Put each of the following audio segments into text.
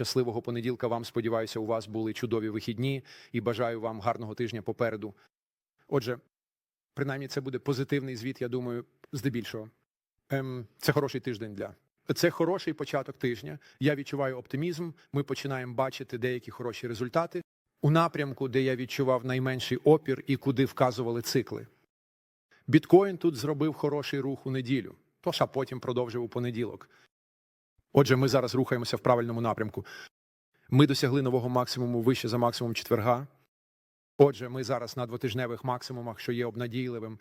Щасливого понеділка вам сподіваюся, у вас були чудові вихідні і бажаю вам гарного тижня попереду. Отже, принаймні, це буде позитивний звіт, я думаю, здебільшого. Ем, це хороший тиждень для. Це хороший початок тижня. Я відчуваю оптимізм. Ми починаємо бачити деякі хороші результати у напрямку, де я відчував найменший опір і куди вказували цикли. Біткоін тут зробив хороший рух у неділю, тож а потім продовжив у понеділок. Отже, ми зараз рухаємося в правильному напрямку. Ми досягли нового максимуму вище за максимум четверга. Отже, ми зараз на двотижневих максимумах, що є обнадійливим,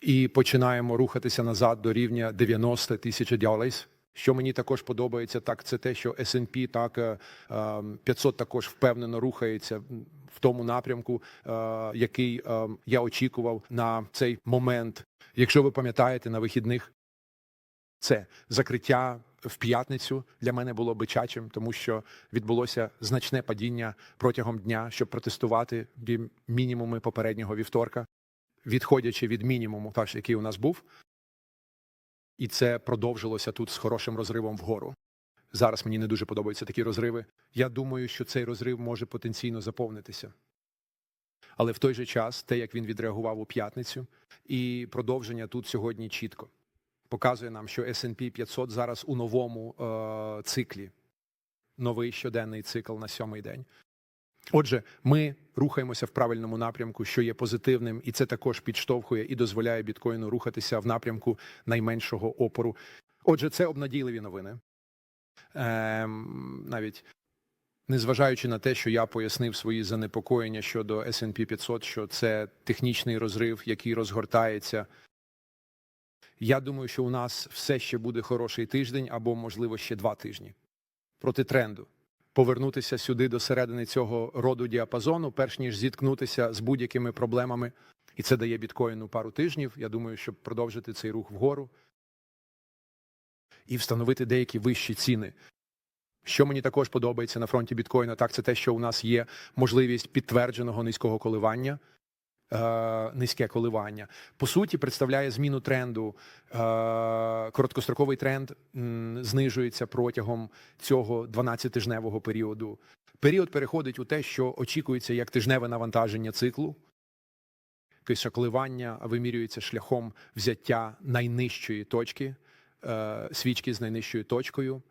і починаємо рухатися назад до рівня 90 тисяч доларів. Що мені також подобається, так це те, що S&P, так е, е, 500 також впевнено рухається в тому напрямку, е, який е, я очікував на цей момент. Якщо ви пам'ятаєте на вихідних, це закриття в п'ятницю для мене було бичачим, тому що відбулося значне падіння протягом дня, щоб протестувати мінімуми попереднього вівторка, відходячи від мінімуму, так, який у нас був. І це продовжилося тут з хорошим розривом вгору. Зараз мені не дуже подобаються такі розриви. Я думаю, що цей розрив може потенційно заповнитися. Але в той же час, те, як він відреагував у п'ятницю, і продовження тут сьогодні чітко показує нам, що S&P 500 зараз у новому е, циклі, новий щоденний цикл на сьомий день. Отже, ми рухаємося в правильному напрямку, що є позитивним, і це також підштовхує і дозволяє біткоїну рухатися в напрямку найменшого опору. Отже, це обнадійливі новини. Ем, навіть незважаючи на те, що я пояснив свої занепокоєння щодо S&P 500, що це технічний розрив, який розгортається. Я думаю, що у нас все ще буде хороший тиждень або, можливо, ще два тижні проти тренду. Повернутися сюди до середини цього роду діапазону, перш ніж зіткнутися з будь-якими проблемами. І це дає біткоїну пару тижнів. Я думаю, щоб продовжити цей рух вгору і встановити деякі вищі ціни. Що мені також подобається на фронті біткоїна, так це те, що у нас є можливість підтвердженого низького коливання. Е, низьке коливання по суті представляє зміну тренду. Е, короткостроковий тренд знижується протягом цього 12-тижневого періоду. Період переходить у те, що очікується як тижневе навантаження циклу. Тобто коливання вимірюється шляхом взяття найнижчої точки, е, свічки з найнижчою точкою,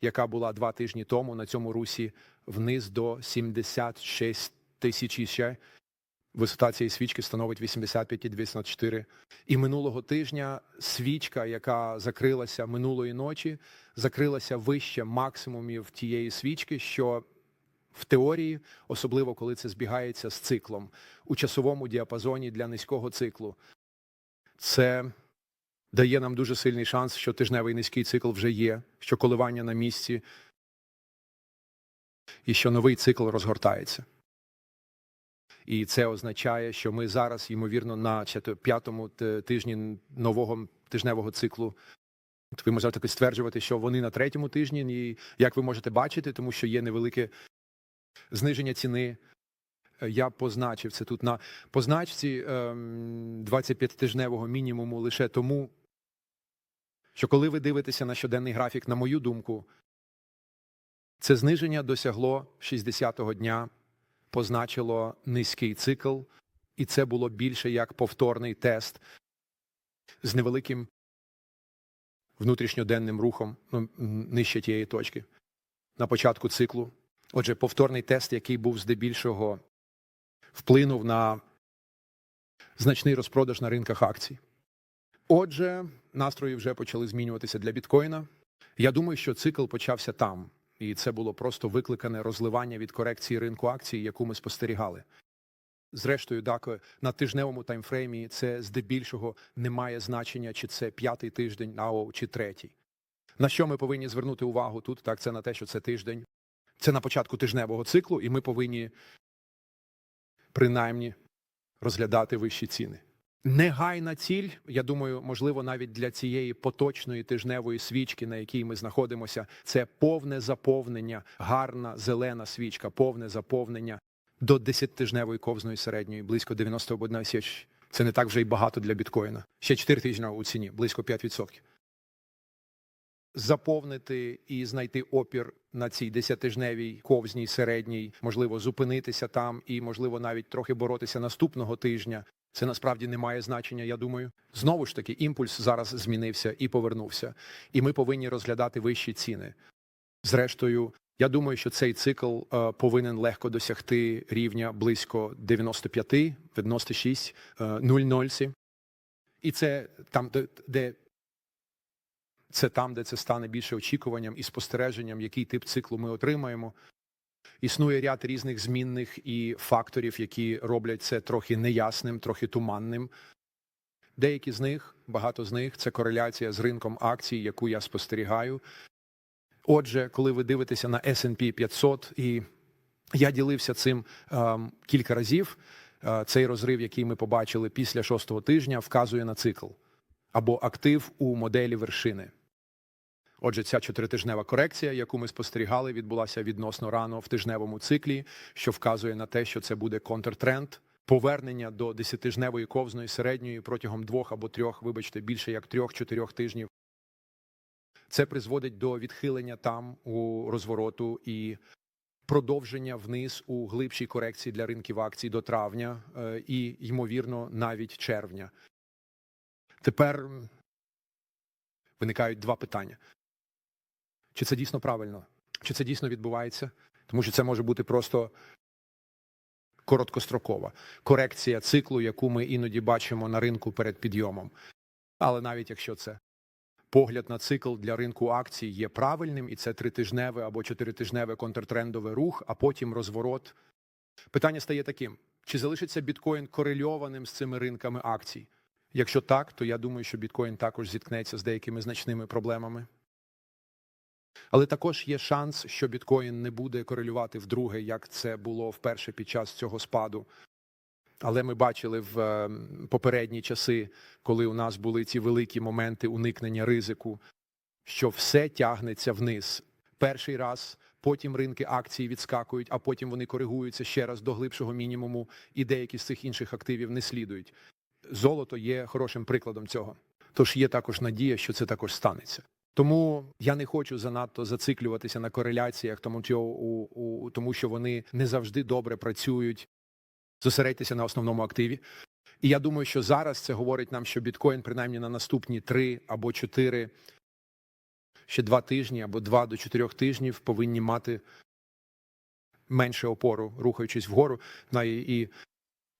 яка була два тижні тому на цьому русі вниз до 76 тисяч ще. Висота цієї свічки становить 85,204. І минулого тижня свічка, яка закрилася минулої ночі, закрилася вище максимумів тієї свічки, що в теорії, особливо коли це збігається з циклом у часовому діапазоні для низького циклу, це дає нам дуже сильний шанс, що тижневий низький цикл вже є, що коливання на місці, і що новий цикл розгортається. І це означає, що ми зараз, ймовірно, на п'ятому тижні нового тижневого циклу. Ви можете стверджувати, що вони на третьому тижні, і як ви можете бачити, тому що є невелике зниження ціни. Е, Я позначив це тут на позначці ем, 25-тижневого мінімуму лише тому, що коли ви дивитеся на щоденний графік, на мою думку, це зниження досягло 60-го дня позначило низький цикл, і це було більше як повторний тест з невеликим внутрішньоденним рухом ну, нижче тієї точки на початку циклу. Отже, повторний тест, який був здебільшого вплинув на значний розпродаж на ринках акцій. Отже, настрої вже почали змінюватися для біткоїна. Я думаю, що цикл почався там, і це було просто викликане розливання від корекції ринку акцій, яку ми спостерігали. Зрештою, так, на тижневому таймфреймі це здебільшого не має значення, чи це п'ятий тиждень, АО, чи третій. На що ми повинні звернути увагу тут? Так, це на те, що це тиждень. Це на початку тижневого циклу, і ми повинні принаймні розглядати вищі ціни. Негайна ціль, я думаю, можливо, навіть для цієї поточної тижневої свічки, на якій ми знаходимося, це повне заповнення, гарна зелена свічка, повне заповнення до 10-тижневої ковзної середньої, близько 91 тисяч. Це не так вже й багато для біткоїна. Ще 4 тижні у ціні, близько 5%. заповнити і знайти опір на цій десятижневій ковзній середній, можливо, зупинитися там і, можливо, навіть трохи боротися наступного тижня. Це насправді не має значення, я думаю. Знову ж таки, імпульс зараз змінився і повернувся. І ми повинні розглядати вищі ціни. Зрештою, я думаю, що цей цикл е, повинен легко досягти рівня близько 95, 96, е, 0,0. І це там, де це там, де це стане більше очікуванням і спостереженням, який тип циклу ми отримаємо. Існує ряд різних змінних і факторів, які роблять це трохи неясним, трохи туманним. Деякі з них, багато з них, це кореляція з ринком акцій, яку я спостерігаю. Отже, коли ви дивитеся на S&P 500, і я ділився цим ем, кілька разів, е, цей розрив, який ми побачили після шостого тижня, вказує на цикл або актив у моделі вершини. Отже, ця чотиритижнева корекція, яку ми спостерігали, відбулася відносно рано в тижневому циклі, що вказує на те, що це буде контртренд, повернення до десятитижневої ковзної середньої протягом двох або трьох, вибачте, більше як трьох-чотирьох тижнів. Це призводить до відхилення там у розвороту і продовження вниз у глибшій корекції для ринків акцій до травня е, і, ймовірно, навіть червня. Тепер виникають два питання. Чи це дійсно правильно? Чи це дійсно відбувається? Тому що це може бути просто короткострокова корекція циклу, яку ми іноді бачимо на ринку перед підйомом. Але навіть якщо це погляд на цикл для ринку акцій є правильним, і це тритижневе або чотиритижневе контртрендове рух, а потім розворот. Питання стає таким: чи залишиться біткоін корельованим з цими ринками акцій? Якщо так, то я думаю, що біткоін також зіткнеться з деякими значними проблемами. Але також є шанс, що біткоін не буде корелювати вдруге, як це було вперше під час цього спаду. Але ми бачили в е, попередні часи, коли у нас були ці великі моменти уникнення ризику, що все тягнеться вниз. Перший раз, потім ринки акцій відскакують, а потім вони коригуються ще раз до глибшого мінімуму, і деякі з цих інших активів не слідують. Золото є хорошим прикладом цього. Тож є також надія, що це також станеться. Тому я не хочу занадто зациклюватися на кореляціях, тому що у, у тому, що вони не завжди добре працюють. Зосередьтеся на основному активі. І я думаю, що зараз це говорить нам, що біткоін, принаймні на наступні три або чотири, ще два тижні або два до чотирьох тижнів повинні мати менше опору, рухаючись вгору, і, і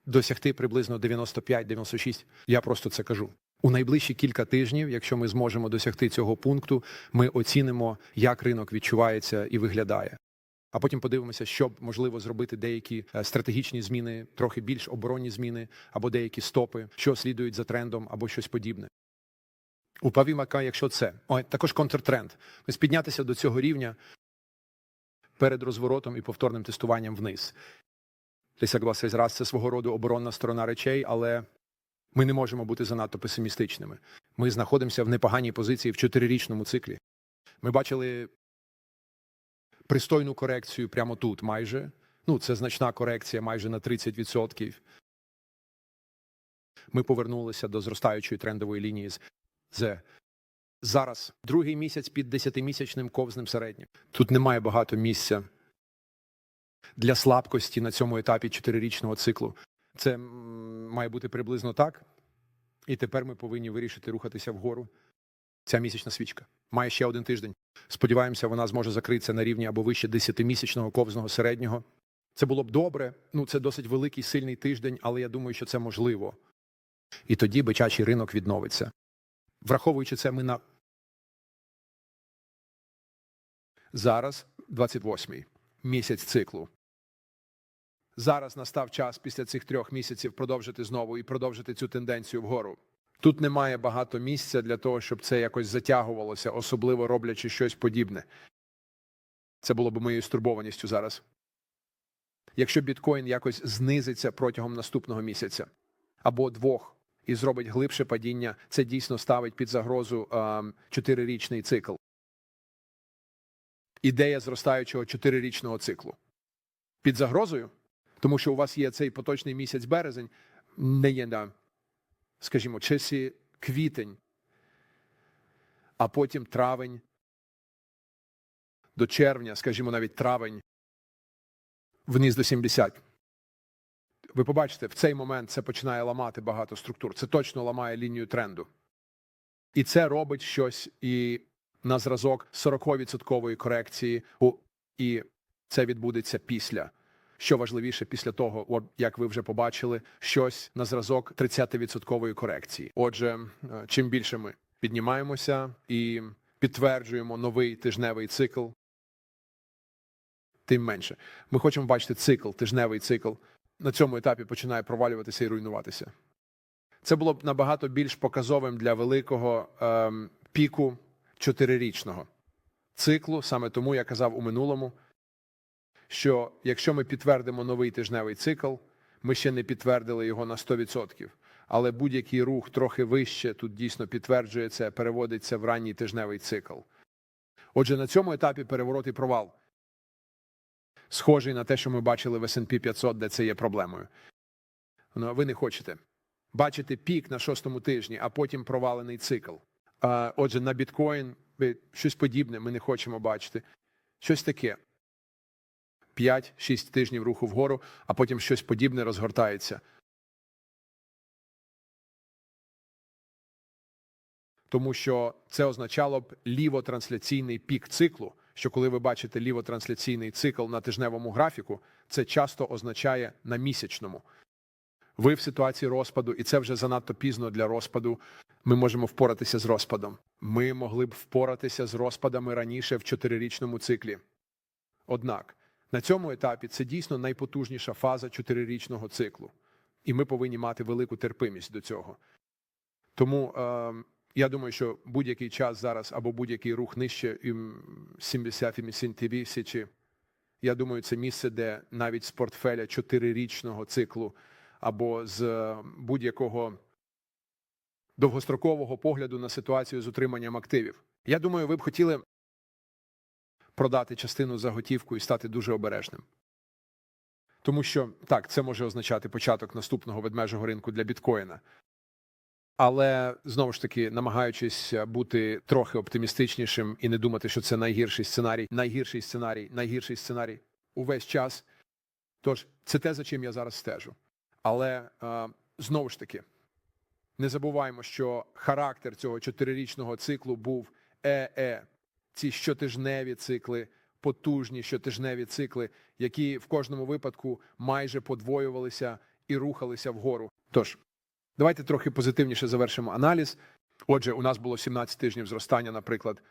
досягти приблизно 95-96. Я просто це кажу. У найближчі кілька тижнів, якщо ми зможемо досягти цього пункту, ми оцінимо, як ринок відчувається і виглядає. А потім подивимося, що можливо зробити деякі е, стратегічні зміни, трохи більш оборонні зміни, або деякі стопи, що слідують за трендом, або щось подібне. У Павімака, якщо це Ой, також контртренд. Ось піднятися до цього рівня перед розворотом і повторним тестуванням вниз. Десь согласись, раз це свого роду оборонна сторона речей, але ми не можемо бути занадто песимістичними. Ми знаходимося в непоганій позиції в чотирирічному циклі. Ми бачили пристойну корекцію прямо тут, майже. Ну, це значна корекція майже на 30%. Ми повернулися до зростаючої трендової лінії з з зараз другий місяць під 10-місячним ковзним середнім. Тут немає багато місця для слабкості на цьому етапі чотирирічного циклу. Це має бути приблизно так. І тепер ми повинні вирішити рухатися вгору. Ця місячна свічка має ще один тиждень. Сподіваємося, вона зможе закритися на рівні або вище 10-місячного ковзного середнього. Це було б добре. Ну, це досить великий сильний тиждень, але я думаю, що це можливо. І тоді бичачий ринок відновиться. Враховуючи це, ми на зараз 28-й місяць циклу. Зараз настав час після цих трьох місяців продовжити знову і продовжити цю тенденцію вгору. Тут немає багато місця для того, щоб це якось затягувалося, особливо роблячи щось подібне. Це було б моєю стурбованістю зараз. Якщо біткоін якось знизиться протягом наступного місяця або двох і зробить глибше падіння, це дійсно ставить під загрозу чотирирічний цикл. Ідея зростаючого чотирирічного циклу. Під загрозою, тому що у вас є цей поточний місяць березень, не є на, скажімо, чисі квітень, а потім травень, до червня, скажімо, навіть травень, вниз до 70. Ви побачите, в цей момент це починає ламати багато структур. Це точно ламає лінію тренду. І це робить щось і на зразок 40% корекції, і це відбудеться після. Що важливіше, після того, як ви вже побачили, щось на зразок 30% корекції. Отже, е, чим більше ми піднімаємося і підтверджуємо новий тижневий цикл, тим менше. Ми хочемо бачити цикл, тижневий цикл. На цьому етапі починає провалюватися і руйнуватися. Це було б набагато більш показовим для великого ем, піку чотирирічного циклу. Саме тому я казав у минулому, що якщо ми підтвердимо новий тижневий цикл, ми ще не підтвердили його на 100%. Але будь-який рух трохи вище тут дійсно підтверджується, переводиться в ранній тижневий цикл. Отже, на цьому етапі переворот і провал. Схожий на те, що ми бачили в S&P 500, де це є проблемою. Ну, ви не хочете бачити пік на шостому тижні, а потім провалений цикл. Отже, на біткоін щось подібне ми не хочемо бачити. Щось таке. 5-6 тижнів руху вгору, а потім щось подібне розгортається. Тому що це означало б лівотрансляційний пік циклу, що коли ви бачите лівотрансляційний цикл на тижневому графіку, це часто означає на місячному. Ви в ситуації розпаду, і це вже занадто пізно для розпаду. Ми можемо впоратися з розпадом. Ми могли б впоратися з розпадами раніше в чотирирічному циклі. Однак на цьому етапі це дійсно найпотужніша фаза чотирирічного циклу, і ми повинні мати велику терпимість до цього. Тому е, я думаю, що будь-який час зараз або будь-який рух нижче ім, 70 тисячі, я думаю, це місце, де навіть з портфеля чотирирічного циклу або з е, будь-якого довгострокового погляду на ситуацію з утриманням активів. Я думаю, ви б хотіли продати частину за готівку і стати дуже обережним. Тому що так, це може означати початок наступного ведмежого ринку для біткоїна. Але знову ж таки, намагаючись бути трохи оптимістичнішим і не думати, що це найгірший сценарій, найгірший сценарій, найгірший сценарій увесь час. Тож це те, за чим я зараз стежу. Але е, знову ж таки, не забуваємо, що характер цього чотирирічного циклу був е-е. Ці щотижневі цикли, потужні щотижневі цикли, які в кожному випадку майже подвоювалися і рухалися вгору. Тож, давайте трохи позитивніше завершимо аналіз. Отже, у нас було 17 тижнів зростання, наприклад.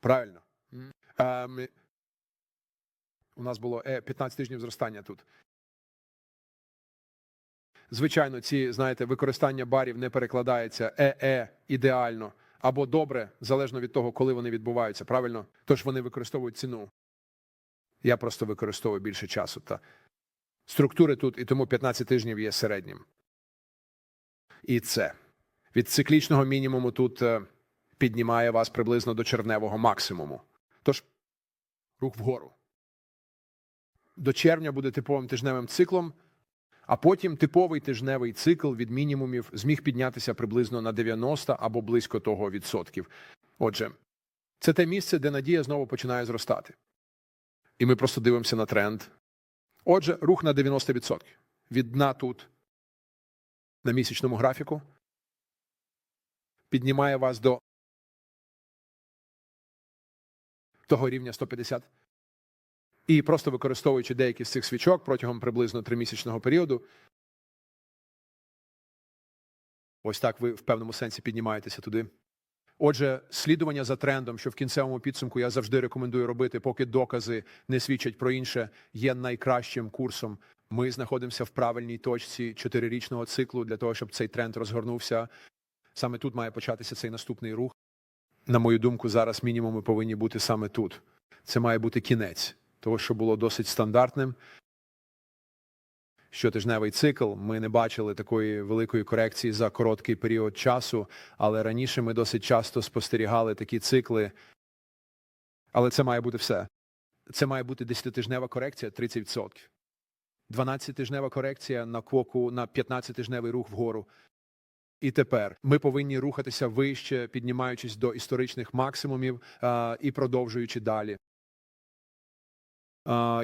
Правильно. Ем, у нас було е, 15 тижнів зростання тут. Звичайно, ці, знаєте, використання барів не перекладається е-е ідеально або добре, залежно від того, коли вони відбуваються. Правильно? Тож вони використовують ціну. Я просто використовую більше часу. Та структури тут, і тому 15 тижнів є середнім. І це від циклічного мінімуму тут е, піднімає вас приблизно до червневого максимуму. Тож рух вгору. До червня буде типовим тижневим циклом, а потім типовий тижневий цикл від мінімумів зміг піднятися приблизно на 90 або близько того відсотків. Отже, це те місце, де надія знову починає зростати. І ми просто дивимося на тренд. Отже, рух на 90%. Від дна тут на місячному графіку піднімає вас до того рівня 150. І просто використовуючи деякі з цих свічок протягом приблизно тримісячного періоду, ось так ви в певному сенсі піднімаєтеся туди. Отже, слідування за трендом, що в кінцевому підсумку я завжди рекомендую робити, поки докази не свідчать про інше, є найкращим курсом. Ми знаходимося в правильній точці чотирирічного циклу для того, щоб цей тренд розгорнувся. Саме тут має початися цей наступний рух. На мою думку, зараз мінімуми повинні бути саме тут. Це має бути кінець того, що було досить стандартним. Щотижневий цикл. Ми не бачили такої великої корекції за короткий період часу, але раніше ми досить часто спостерігали такі цикли. Але це має бути все. Це має бути 10-тижнева корекція 30%. 12-тижнева корекція на квоку на 15-тижневий рух вгору. І тепер ми повинні рухатися вище, піднімаючись до історичних максимумів е, і продовжуючи далі.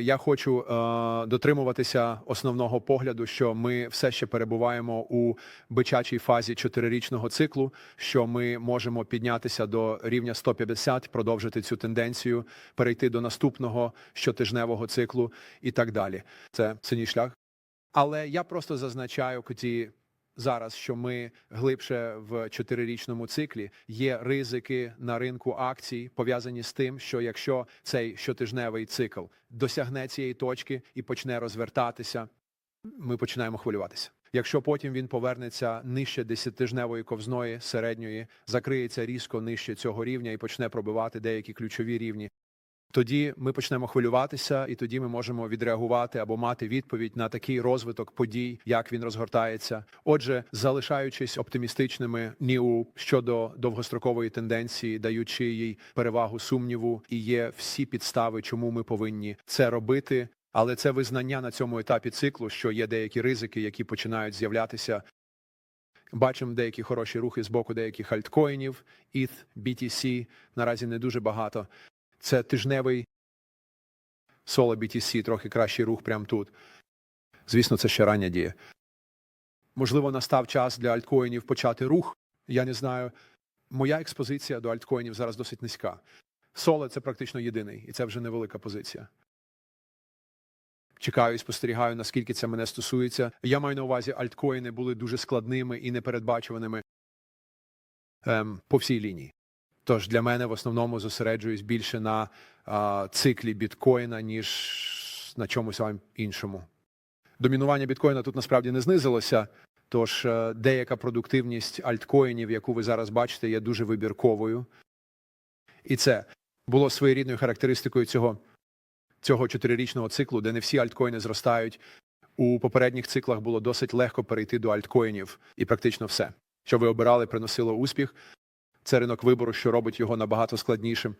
Я хочу дотримуватися основного погляду, що ми все ще перебуваємо у бичачій фазі чотирирічного циклу, що ми можемо піднятися до рівня 150, продовжити цю тенденцію, перейти до наступного щотижневого циклу і так далі. Це синій шлях. Але я просто зазначаю коті зараз, що ми глибше в чотирирічному циклі. Є ризики на ринку акцій, пов'язані з тим, що якщо цей щотижневий цикл досягне цієї точки і почне розвертатися, ми починаємо хвилюватися. Якщо потім він повернеться нижче десятитижневої ковзної середньої, закриється різко нижче цього рівня і почне пробивати деякі ключові рівні, тоді ми почнемо хвилюватися, і тоді ми можемо відреагувати або мати відповідь на такий розвиток подій, як він розгортається. Отже, залишаючись оптимістичними ніу щодо довгострокової тенденції, даючи їй перевагу сумніву, і є всі підстави, чому ми повинні це робити. Але це визнання на цьому етапі циклу, що є деякі ризики, які починають з'являтися. Бачимо деякі хороші рухи з боку деяких альткоїнів, ETH, BTC, наразі не дуже багато. Це тижневий соло BTC, трохи кращий рух прямо тут. Звісно, це ще рання дія. Можливо, настав час для альткоїнів почати рух. Я не знаю. Моя експозиція до альткоїнів зараз досить низька. Соло це практично єдиний, і це вже невелика позиція. Чекаю і спостерігаю, наскільки це мене стосується. Я маю на увазі, альткоїни були дуже складними і непередбачуваними ем, по всій лінії. Тож для мене в основному зосереджуюсь більше на а, циклі біткоїна, ніж на чомусь іншому. Домінування біткоїна тут насправді не знизилося, тож е, деяка продуктивність альткоїнів, яку ви зараз бачите, є дуже вибірковою. І це було своєрідною характеристикою цього, цього чотирирічного циклу, де не всі альткоїни зростають. У попередніх циклах було досить легко перейти до альткоїнів, і практично все, що ви обирали, приносило успіх це ринок вибору, що робить його набагато складнішим.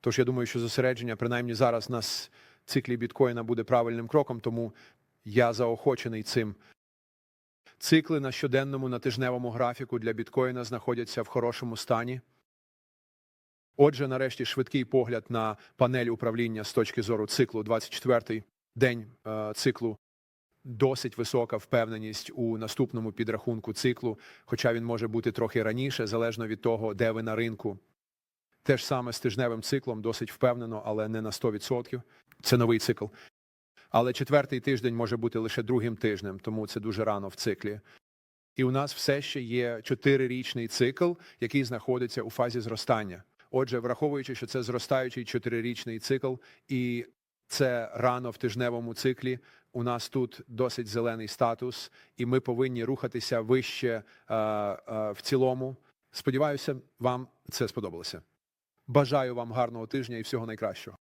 Тож я думаю, що зосередження, принаймні зараз на циклі біткоїна буде правильним кроком, тому я заохочений цим. Цикли на щоденному на тижневому графіку для біткоїна знаходяться в хорошому стані. Отже, нарешті швидкий погляд на панель управління з точки зору циклу 24-й день е, циклу досить висока впевненість у наступному підрахунку циклу, хоча він може бути трохи раніше, залежно від того, де ви на ринку. Те ж саме з тижневим циклом досить впевнено, але не на 100%. Це новий цикл. Але четвертий тиждень може бути лише другим тижнем, тому це дуже рано в циклі. І у нас все ще є чотирирічний цикл, який знаходиться у фазі зростання. Отже, враховуючи, що це зростаючий чотирирічний цикл, і це рано в тижневому циклі. У нас тут досить зелений статус, і ми повинні рухатися вище е, е, в цілому. Сподіваюся, вам це сподобалося. Бажаю вам гарного тижня і всього найкращого.